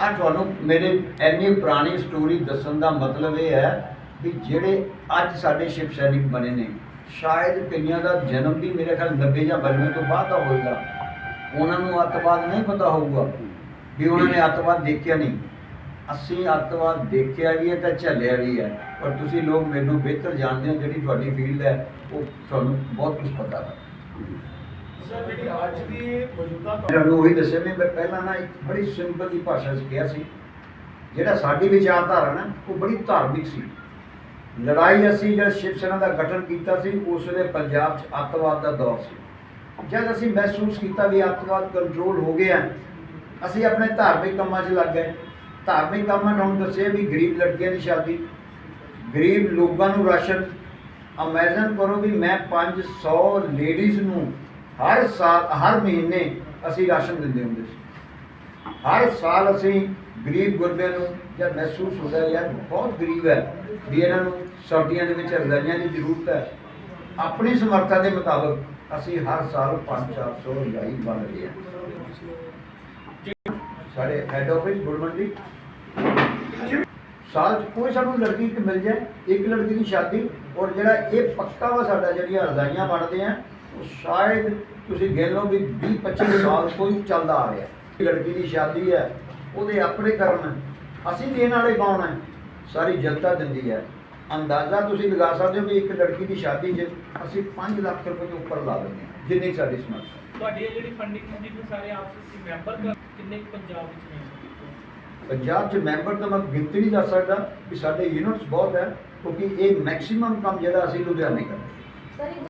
ਆ ਤੁਹਾਨੂੰ ਮੇਰੇ ਇੰਨੀ ਪੁਰਾਣੀ ਸਟੋਰੀ ਦੱਸਣ ਦਾ ਮਤਲਬ ਇਹ ਹੈ ਵੀ ਜਿਹੜੇ ਅੱਜ ਸਾਡੇ ਸ਼ਿਵ ਸੈਨਿਕ ਬਣੇ ਨੇ, ਸ਼ਾਇਦ ਕਈਆਂ ਦਾ ਜਨਮ ਵੀ ਮੇਰੇ ਖਿਆਲ 90 ਜਾਂ 92 ਤੋਂ ਬਾਅਦ ਦਾ ਹੋਏਗਾ। ਉਹਨਾਂ ਨੂੰ ਅੱਤਵਾਦ ਨਹੀਂ ਪਤਾ ਹੋਊਗਾ ਵੀ ਉਹਨਾਂ ਨੇ ਅੱਤਵਾਦ ਦੇਖਿਆ ਨਹੀਂ। ਅਸੀਂ ਅੱਤਵਾਦ ਦੇਖਿਆ ਵੀ ਹੈ ਤਾਂ ਝੱਲਿਆ ਵੀ ਹੈ, ਪਰ ਤੁਸੀਂ ਲੋਕ ਮੈਨੂੰ ਬਿਹਤਰ ਜਾਣਦੇ ਹੋ ਜਿਹੜੀ ਤੁਹਾਡੀ ਫੀਲਡ ਹੈ, ਉਹ ਤੁਹਾਨੂੰ ਬਹੁਤ ਕੁਝ ਪਤਾ ਹੈ। ਜਿਹੜੀ ਅੱਜ ਦੀ ਮੌਜੂਦਾ ਤੁਹਾਨੂੰ ਉਹੀ ਦੱਸਿਆ ਵੀ ਮੈਂ ਪਹਿਲਾਂ ਨਾ ਇੱਕ ਬੜੀ ਸਿੰਪਲ ਦੀ ਭਾਸ਼ਾ 'ਚ ਕਿਹਾ ਸੀ, ਜਿਹੜਾ ਸਾਡੀ ਵਿਚਾਰਧਾਰਾ ਨਾ, ਉਹ ਬੜੀ ਧਾਰਮਿਕ ਸੀ। ਲੜਾਈ ਅਸੀਂ ਜਦ ਸ਼ਿਵ ਸੈਨਾ ਦਾ ਗਠਨ ਕੀਤਾ ਸੀ, ਉਸ ਵੇਲੇ ਪੰਜਾਬ 'ਚ ਅੱਤਵਾਦ ਦਾ ਦੌਰ ਸੀ। ਜਦ ਅਸੀਂ ਮਹਿਸੂਸ ਕੀਤਾ ਵੀ ਅੱਤਵਾਦ ਕੰਟਰੋਲ ਹੋ ਗਿਆ, ਅਸੀਂ ਆਪਣੇ ਧਾਰਮਿਕ ਕੰਮਾਂ 'ਚ ਲੱਗ ਗਏ। ਧਾਰਮਿਕ ਕੰਮਾਂ ਨੂੰ ਦੱਸਿਆ ਵੀ ਗਰੀਬ ਲੜਕੀਆਂ ਦੀ ਸ਼ਾਦੀ, ਗਰੀਬ ਲੋਕਾਂ ਨੂੰ ਰਾਸ਼ਨ। ਇਮੇਜਿਨ ਕਰੋ ਵੀ ਮੈਂ 500 ਲੇਡੀਜ਼ ਨੂੰ ਹਰ ਸਾਲ, ਹਰ ਮਹੀਨੇ ਅਸੀਂ ਰਾਸ਼ਨ ਦਿੰਦੇ ਹੁੰਦੇ ਸੀ। ਹਰ ਸਾਲ ਅਸੀਂ ਗਰੀਬ ਗੁਰਬਿਆਂ ਨੂੰ ਜਦ ਮਹਿਸੂਸ ਹੁੰਦਾ ਯਾਰ ਬਹੁਤ ਗਰੀਬ ਹੈ ਵੀ ਇਹਨਾਂ ਨੂੰ ਸਰਦੀਆਂ ਦੇ ਵਿੱਚ ਰਜ਼ਾਈਆਂ ਦੀ ਜ਼ਰੂਰਤ ਹੈ। ਆਪਣੀ ਸਮਰੱਥਾ ਦੇ ਮੁਤਾਬਕ ਅਸੀਂ ਹਰ ਸਾਲ 5-400 ਰਜ਼ਾਈ ਵੰਡਦੇ ਹਾਂ। ਸਾਡੇ ਹੈੱਡ ਆਫਿਸ ਗੁਰਮੰਡੀ ਸਾਲ 'ਚ ਕੋਈ ਸਾਨੂੰ ਲੜਕੀ ਇੱਕ ਮਿਲ ਜਾਏ, ਇੱਕ ਲੜਕੀ ਦੀ ਸ਼ਾਦੀ, ਔਰ ਜਿਹੜਾ ਇਹ ਪੱਕਾ ਵਾ ਸਾਡਾ ਜਿਹੜੀਆਂ ਰਜ਼ਾਈਆਂ ਵੰਡਦੇ ਆ ਉਹ ਸ਼ਾਇਦ ਤੁਸੀਂ ਗਿਣ ਲਓ ਵੀ 20 25 ਸਾਲ ਕੋਈ ਚੱਲਦਾ ਆ ਰਿਹਾ। ਲੜਕੀ ਦੀ ਸ਼ਾਦੀ ਹੈ ਉਹਦੇ ਆਪਣੇ ਕਰਮ ਹੈ। ਅਸੀਂ ਦੇਣ ਵਾਲੇ ਕੌਣ ਹੈ ਸਾਰੀ ਜਨਤਾ ਦਿੰਦੀ ਹੈ। ਅੰਦਾਜ਼ਾ ਤੁਸੀਂ ਲਗਾ ਸਕਦੇ ਹੋ ਵੀ ਇੱਕ ਲੜਕੀ ਦੀ ਸ਼ਾਦੀ 'ਚ ਅਸੀਂ 5 ਲੱਖ ਰੁਪਏ ਤੋਂ ਉੱਪਰ ਲਾ ਦਿੰਦੇ ਹਾਂ ਜਿੰਨੀ ਸਾਡੀ ਸਮਰੱਥਾ ਤੁਹਾਡੀ ਇਹ ਜਿਹੜੀ ਫੰਡਿੰਗ ਹੁੰਦੀ ਫਿਰ ਸਾਰੇ ਆਪਸ ਵਿੱਚ ਮੈਂਬਰ ਕਰ ਕਿੰਨੇ ਪੰਜਾਬ ਵਿੱਚ ਨੇ ਪੰਜਾਬ 'ਚ ਮੈਂਬਰ ਤਾਂ ਮੈਂ ਗਿਣਤੀ ਨਹੀਂ ਦੱਸ ਸਕਦਾ ਵੀ ਸਾਡੇ ਯੂਨਿਟਸ ਬਹੁਤ ਹੈ ਕਿਉਂਕਿ ਇਹ ਮੈਕਸਿਮਮ ਕੰਮ ਜਿਹੜਾ ਅਸੀਂ ਲੁਧਿਆਣੇ ਕਰਦੇ